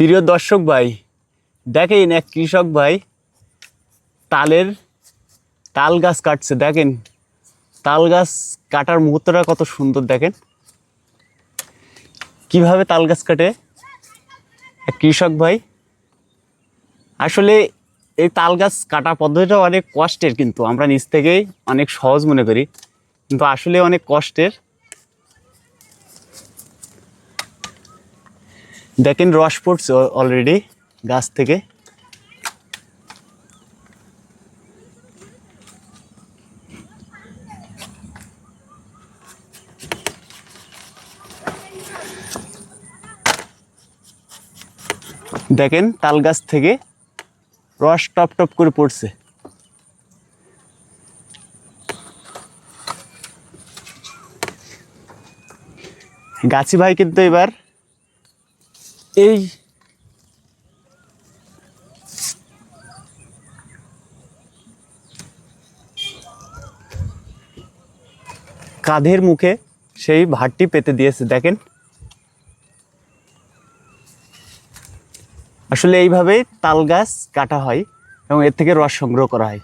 প্রিয় দর্শক ভাই, দেখেন এক কৃষক ভাই তালের তাল গাছ কাটছে। দেখেন, তাল গাছ কাটার মুহূর্তটা কত সুন্দর, দেখেন। কীভাবে তাল গাছ কাটে? এক কৃষক ভাই, আসলে এই তাল গাছ কাটার পদ্ধতিটা অনেক কষ্টের কিন্তু, আমরা নিজ থেকেই অনেক সহজ মনে করি। কিন্তু আসলে অনেক কষ্টের। দেখেন রস পড়ছে অলরেডি গাছ থেকে। দেখেন তাল গাছ থেকে রস টপ টপ করে পড়ছে। গাছি ভাই কিন্তু এবার এই কাঁধের মুখে সেই ভাতটি পেতে দিয়েছে, দেখেন। আসলে এইভাবেই তাল গাছ কাটা হয় এবং এর থেকে রস সংগ্রহ করা হয়।